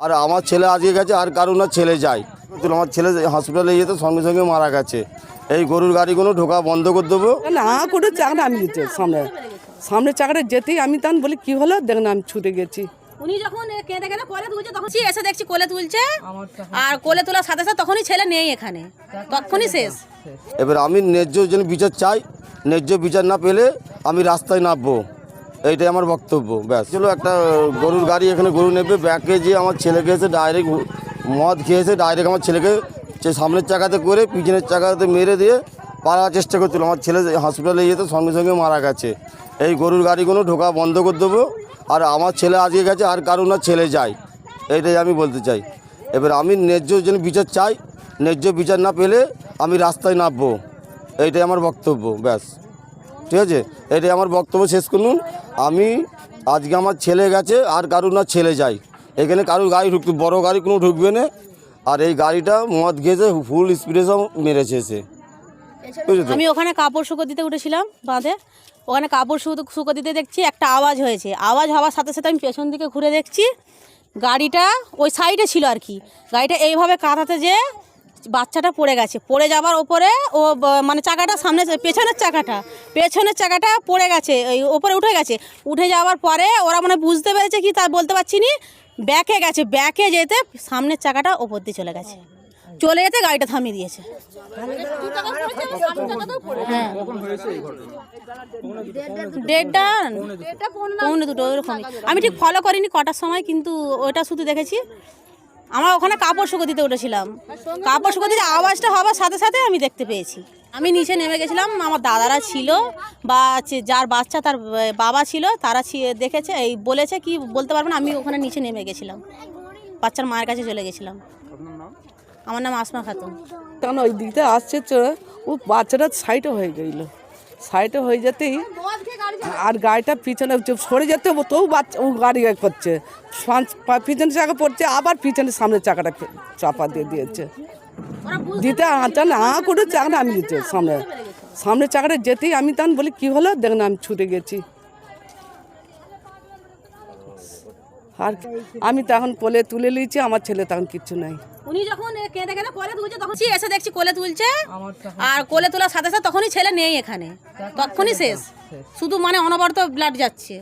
আর আমার ছেলে আজকে গেছে আর কারণ না ছেলে যায়। তো আমার ছেলে হসপিটালে যেতে সঙ্গে সঙ্গে মারা গেছে। এই গরুর গাড়িগুলো ঢোকা বন্ধ করে দেবো। না করে চাকরা আমি সামনে। সামনে চাকরা যেতেই আমি তখন বলি কি হলো? দেখ না আমি ছুটে গেছি। উনি যখন কেঁদে কেঁদে কোলে তুলছে তখন এসে দেখছি কোলে তুলছে। আর কোলে তোলার সাথে সাথে তখনই ছেলে নেই এখানে। তখনই শেষ। এবার আমি ন্যায্য যেন বিচার চাই ন্যায্য বিচার না পেলে আমি রাস্তায় নামবো। এইটাই আমার বক্তব্য, ব্যাস। চলো একটা গরুর গাড়ি, এখানে গরু নেবে ব্যাকে যে আমার ছেলেকে এসে ডাইরেক্ট মদ খেয়েছে ডাইরেক্ট আমার ছেলেকে সে সামনের চাকাতে করে, পিছনের চাকাতে মেরে দিয়ে পালার চেষ্টা করছিল। আমার ছেলে হসপিটালে যেতে, সঙ্গে সঙ্গে মারা গেছে। এই গরুর গাড়িগুলো ঢোকা বন্ধ করে দেবো, আর আমার ছেলে আজকে গেছে, আর কারণ না ছেলে যায়। এইটাই আমি বলতে চাই। এবার আমি ন্যায্য যেন বিচার চাই, ন্যায্য বিচার না পেলে আমি রাস্তায় নামবো। এইটাই আমার বক্তব্য, ব্যাস। ঠিক আছে? এটাই আমার বক্তব্য শেষ করুন আমি আজকে আমার ছেলে গেছে আর কারুর না ছেলে যায় এখানে কারুর গাড়ি ঢুকতে বড় গাড়ি কোনো ঢুকবে না। আর এই গাড়িটা মদ খেয়েছে ফুল স্পিডে সব মেরেছে সে আমি ওখানে কাপড় শুকো দিতে উঠেছিলাম বাঁধে। ওখানে কাপড় শুকো শুকো দিতে দেখছি একটা আওয়াজ হয়েছে। আওয়াজ হওয়ার সাথে সাথে আমি পেছন দিকে ঘুরে দেখছি গাড়িটা ওই সাইডে ছিল আর কি। গাড়িটা এইভাবে কাঁথাতে যে বাচ্চাটা পড়ে গেছে। পড়ে যাবার ওপরে ও মানে চাকাটা সামনে পেছনের চাকাটা পেছনের চাকাটা পড়ে গেছে ওই ওপরে উঠে গেছে। উঠে যাওয়ার পরে ওরা মানে বুঝতে পেরেছে কি তা বলতে পারছি নি, ব্যাকে গেছে, ব্যাকে যেতে সামনের চাকাটা ওপর দিয়ে চলে গেছে। চলে যেতে গাড়িটা থামিয়ে দিয়েছে। হ্যাঁ। দুটো আমি ঠিক ফলো করিনি, কটার সময়, কিন্তু ওটা শুধু দেখেছি। আমরা ওখানে কাপড় শুকো দিতে উঠেছিলাম। কাপড় শুকো দিতে আওয়াজটা হওয়ার সাথে সাথে আমি দেখতে পেয়েছি। আমি নিচে নেমে গেছিলাম, আমার দাদারা ছিল বা যার বাচ্চা তার বাবা ছিল, তারা দেখেছে, এই বলেছে কি বলতে পারব না, আমি ওখানে নিচে নেমে গেছিলাম। বাচ্চার মায়ের কাছে চলে গেছিলাম। আমার নাম আসমা খাতুন। তখন ওই দিকতে আসছে ও বাচ্চাটা সাইডে হয়ে গেল। সাইডে হয়ে যেতেই আর গাড়িটা পিছনে সরে যেতে হব তবু বাচ্চা ও গাড়ি করছে। পিছনে চাকা পড়ছে আবার পিছনে সামনে চাকাটা চাপা দিয়ে দিয়েছে। দিতে আটা না করে চাকাটা আমি দিতে সামনে। সামনে চাকাটা যেতেই আমি তখন বলি কী হলো? দেখ না আমি ছুটে গেছি। আর আমি তখন কোলে তুলে নিয়েছি আমার ছেলে তখন কিচ্ছু নাই। উনি যখন কেঁদে কেঁদে কোলে তুলছে তখন সে এসে দেখছি কোলে তুলছে। আর কোলে তোলার সাথে সাথে তখনই ছেলে নেই এখানে। তখনই শেষ। শুধু মানে অনবরত ব্লাড যাচ্ছে।